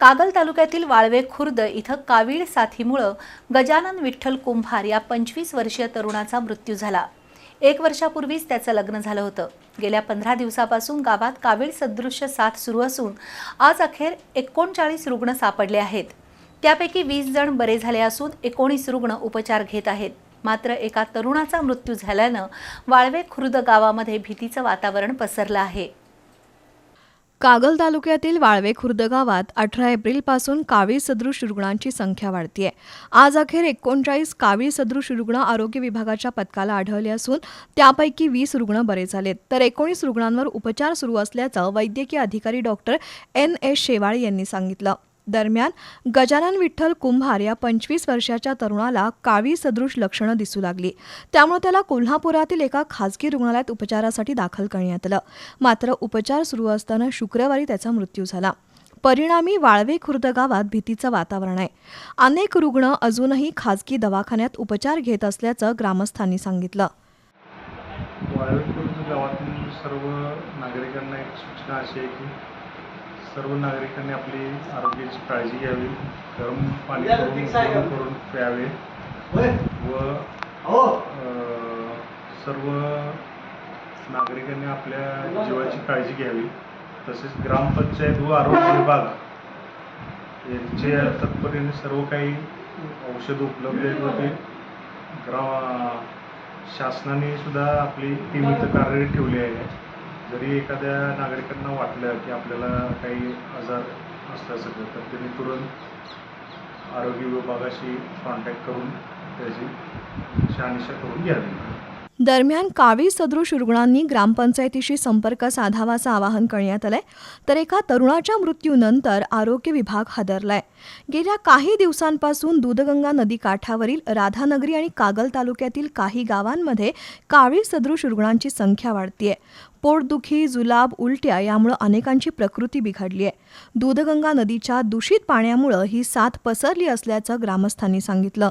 कागल तालुक्यातील वाळवे खुर्द इथं कावीळ साथीमुळं गजानन विठ्ठल कुंभार या पंचवीस वर्षीय तरुणाचा मृत्यू झाला. एक वर्षापूर्वीच त्याचं लग्न झालं होतं. गेल्या पंधरा दिवसापासून गावात कावीळ सदृश्य साथ सुरू असून आज अखेर एकोणचाळीस रुग्ण सापडले आहेत. त्यापैकी वीस जण बरे झाले असून एकोणीस रुग्ण उपचार घेत आहेत. मात्र एका तरुणाचा मृत्यू झाल्यानं वाळवे खुर्द गावामध्ये भीतीचं वातावरण पसरलं आहे. कागल तालुक्यातील वाळवे खुर्द गावात अठरा एप्रिलपासून कावीळ सदृश रुग्णांची संख्या वाढतीये. आज अखेर एकोणचाळीस कावीळ सदृश रुग्ण आरोग्य विभागाच्या पथकाला आढळले असून त्यापैकी वीस रुग्ण बरे झालेत. तर एकोणीस रुग्णांवर उपचार सुरू असल्याचं वैद्यकीय अधिकारी डॉक्टर एन एस शेवाळे यांनी सांगितलं. दरम्यान गजानन विठ्ठल कुंभार या पंचवीस वर्षाच्या तरुणाला कावी सदृश लक्षणं दिसू लागली. त्यामुळे त्याला कोल्हापुरातील एका खासगी रुग्णालयात उपचारासाठी दाखल करण्यात आलं. मात्र उपचार सुरू असताना शुक्रवारी त्याचा मृत्यू झाला. परिणामी वाळवे खुर्द गावात भीतीचं वातावरण आहे. अनेक रुग्ण अजूनही खासगी दवाखान्यात उपचार घेत असल्याचं ग्रामस्थांनी सांगितलं. गावातील सर्व नागरिकांना एक सूचना अशी आहे की सर्व नागरिकांनी आपली आरोग्याची काळजी घ्यावी गरम पाणी करून गरम करून प्यावे. व अ, सर्व नागरिकांनी आपल्या जीवाची काळजी घ्यावी. तसेच ग्रामपंचायत व आरोग्य विभाग यांचे तत्परीने सर्व काही औषध उपलब्ध आहेत व ते ग्रा शासनाने सुद्धा आपली टीम इथं कार्यरत ठेवली आहे. जरी एखाद्या नागरिकांना वाटलं की आपल्याला काही आजार असल्याचं तर त्यांनी तुरंत आरोग्य विभागाशी कॉन्टॅक्ट करून त्याची शहानिशा करून घ्यावी. दरम्यान कावी सदृश रुग्णांनी ग्रामपंचायतीशी संपर्क साधावाचं आवाहन करण्यात आलंय. तर एका तरुणाच्या मृत्यूनंतर आरोग्य विभाग हादरलाय. गेल्या काही दिवसांपासून दूधगंगा नदी काठावरील राधानगरी आणि कागल तालुक्यातील काही गावांमध्ये कावी सदृश रुग्णांची संख्या वाढतीये. पोटदुखी जुलाब उलट्या यामुळं अनेकांची प्रकृती बिघडली आहे. दूधगंगा नदीच्या दूषित पाण्यामुळं ही साथ पसरली असल्याचं ग्रामस्थांनी सांगितलं.